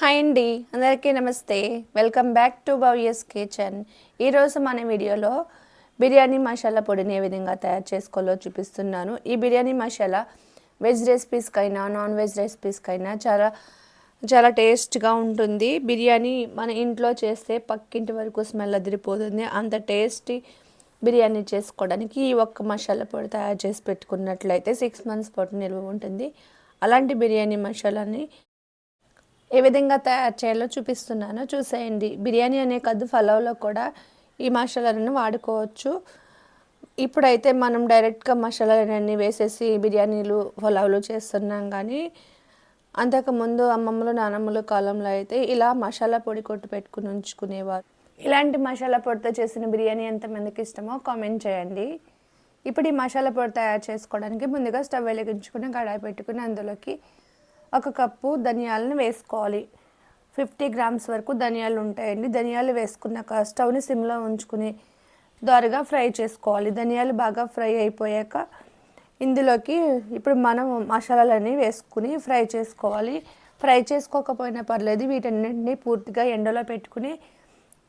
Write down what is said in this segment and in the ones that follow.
Hi అండి అందరికీ నమస్తే. Welcome back to Bhavya's kitchen ఈరోజు మన వీడియోలో బిర్యానీ మసాలా పొడిని ఏ విధంగా తయారు చేసుకోవాలో చూపిస్తున్నాను. ఈ బిర్యానీ మసాలా వెజ్ రెసిపీస్కైనా నాన్ వెజ్ రెసిపీస్కైనా చాలా చాలా టేస్ట్గా ఉంటుంది. బిర్యానీ మన ఇంట్లో చేస్తే పక్కింటి వరకు స్మెల్ అదిరిపోతుంది. అంత టేస్టీ బిర్యానీ చేసుకోవడానికి ఈ ఒక్క మసాలా పొడి తయారు చేసి పెట్టుకున్నట్లయితే సిక్స్ మంత్స్ పాటు నిల్వ ఉంటుంది. అలాంటి బిర్యానీ మసాలాని ఏ విధంగా తయారు చేయాలో చూపిస్తున్నానో. చూసేయండి. బిర్యానీ అనే కద్దు ఫలవ్లో కూడా ఈ మసాలాలను వాడుకోవచ్చు. ఇప్పుడైతే మనం డైరెక్ట్గా మసాలాలన్నీ వేసేసి బిర్యానీలు ఫలావులు చేస్తున్నాం కానీ అంతకుముందు అమ్మమ్మలు నానమ్మల కాలంలో అయితే ఇలా మసాలా పొడి కొట్టు పెట్టుకుని ఉంచుకునేవారు. ఇలాంటి మసాలా పొడితో చేసిన బిర్యానీ ఎంతమందికి ఇష్టమో కామెంట్ చేయండి. ఇప్పుడు ఈ మసాలా పొడి తయారు చేసుకోవడానికి ముందుగా స్టవ్ వెలిగించుకుని కడాయి పెట్టుకుని అందులోకి ఒక కప్పు ధనియాలను వేసుకోవాలి. ఫిఫ్టీ గ్రామ్స్ వరకు ధనియాలు ఉంటాయండి. ధనియాలు వేసుకున్నాక స్టవ్ని సిమ్లో ఉంచుకుని దోరగా ఫ్రై చేసుకోవాలి. ధనియాలు బాగా ఫ్రై అయిపోయాక ఇందులోకి ఇప్పుడు మనం మసాలాలన్నీ వేసుకుని ఫ్రై చేసుకోవాలి. ఫ్రై చేసుకోకపోయినా పర్లేదు వీటన్నింటినీ పూర్తిగా ఎండలో పెట్టుకుని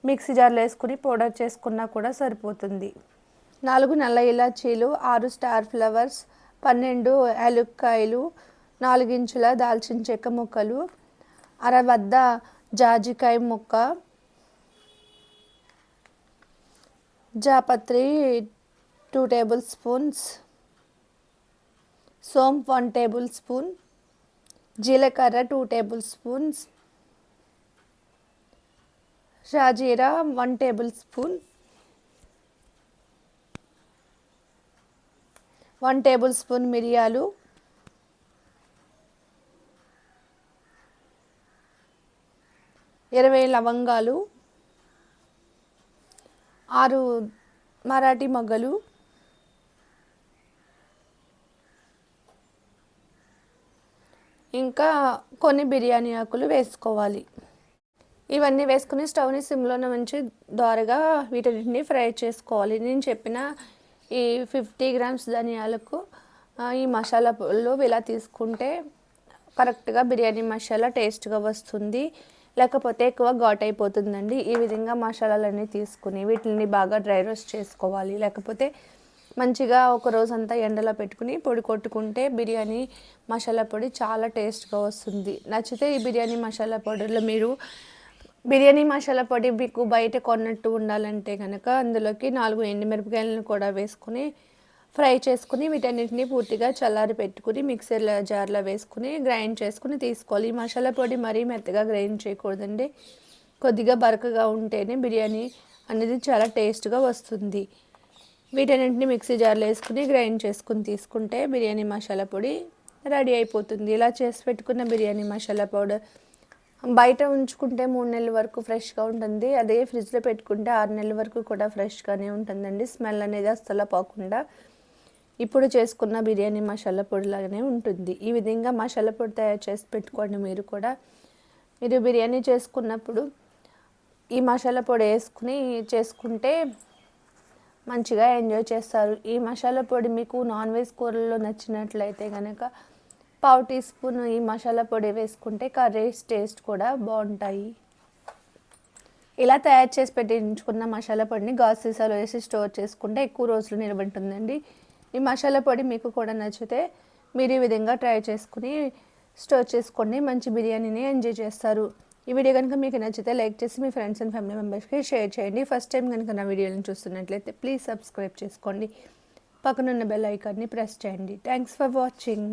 మిక్సీ జార్లో వేసుకుని పౌడర్ చేసుకున్నా కూడా సరిపోతుంది. నాలుగు నల్ల ఇలాచీలు ఆరు స్టార్ ఫ్లవర్స్ పన్నెండు యాలుక్కాయలు నాలుగించుల దాల్చిన చెక్క ముక్కలు అరవద్ద జాజికాయ ముక్క జాపత్రి టూ టేబుల్ స్పూన్స్ సోంపు వన్ టేబుల్ స్పూన్ జీలకర్ర టూ టేబుల్ స్పూన్స్ షాజీరా one table spoon one table spoon మిరియాలు ఇరవై లవంగాలు ఆరు మరాఠీ మొగ్గలు ఇంకా కొన్ని బిర్యానీ ఆకులు వేసుకోవాలి. ఇవన్నీ వేసుకుని స్టవ్ని సిమ్లోనే ఉంచి దోరగా వీటిని ఫ్రై చేసుకోవాలి. నేను చెప్పిన ఈ ఫిఫ్టీ గ్రామ్స్ ధనియాలకు ఈ మసాలా ఇలా తీసుకుంటే కరెక్ట్గా బిర్యానీ మసాలా టేస్ట్గా వస్తుంది. లేకపోతే ఎక్కువ ఘాట్ అయిపోతుందండి. ఈ విధంగా మసాలాలన్నీ తీసుకుని వీటిని బాగా డ్రై రోస్ట్ చేసుకోవాలి. లేకపోతే మంచిగా ఒక రోజంతా ఎండలో పెట్టుకుని పొడి కొట్టుకుంటే బిర్యానీ మసాలా పొడి చాలా టేస్ట్గా వస్తుంది. నచ్చితే ఈ బిర్యానీ మసాలా పొడిలో మీరు బిర్యానీ మసాలా పొడి మీకు బయట కొన్నట్టు ఉండాలంటే కనుక అందులోకి నాలుగు ఎండుమిరపకాయలను కూడా వేసుకుని ఫ్రై చేసుకుని వీటన్నిటిని పూర్తిగా చల్లారి పెట్టుకుని మిక్సర్ జార్లో వేసుకుని గ్రైండ్ చేసుకుని తీసుకోవాలి. ఈ మసాలా పొడి మరీ మెత్తగా గ్రైండ్ చేయకూడదండి. కొద్దిగా బరకగా ఉంటేనే బిర్యానీ అనేది చాలా టేస్ట్గా వస్తుంది. వీటన్నింటిని మిక్సీ జార్లో వేసుకుని గ్రైండ్ చేసుకుని తీసుకుంటే బిర్యానీ మసాలా పొడి రెడీ అయిపోతుంది. ఇలా చేసి పెట్టుకున్న బిర్యానీ మసాలా పౌడర్ బయట ఉంచుకుంటే మూడు నెలల వరకు ఫ్రెష్గా ఉంటుంది. అదే ఫ్రిడ్జ్లో పెట్టుకుంటే ఆరు నెలల వరకు కూడా ఫ్రెష్గానే ఉంటుందండి. స్మెల్ అనేది అస్సలు పోకుండా ఇప్పుడు చేసుకున్న బిర్యానీ మసాలా పొడిలాగానే ఉంటుంది. ఈ విధంగా మసాలా పొడి తయారు చేసి పెట్టుకోండి మీరు కూడా. మీరు బిర్యానీ చేసుకున్నప్పుడు ఈ మసాలా పొడి వేసుకుని చేసుకుంటే మంచిగా ఎంజాయ్ చేస్తారు. ఈ మసాలా పొడి మీకు నాన్ వెజ్ కూరల్లో నచ్చినట్లయితే కనుక పావు టీ స్పూన్ ఈ మసాలా పొడి వేసుకుంటే కర్రీస్ టేస్ట్ కూడా బాగుంటాయి. ఇలా తయారు చేసి పెట్టించుకున్న మసాలా పొడిని గాజు సీసాలో వేసి స్టోర్ చేసుకుంటే ఎక్కువ రోజులు నిలబడుతుందండి. ఈ మసాలా పొడి మీకు కూడా నచ్చితే మీరు ఈ విధంగా ట్రై చేసుకుని స్టోర్ చేసుకోండి మంచి బిర్యానీని ఎంజాయ్ చేస్తారు. ఈ వీడియో కనుక మీకు నచ్చితే లైక్ చేసి మీ ఫ్రెండ్స్ అండ్ ఫ్యామిలీ మెంబర్స్కి షేర్ చేయండి. ఫస్ట్ టైం కనుక నా వీడియోలను చూస్తున్నట్లయితే ప్లీజ్ సబ్స్క్రైబ్ చేసుకోండి. పక్కనున్న బెల్ ఐకాన్ని ప్రెస్ చేయండి. Thanks for watching.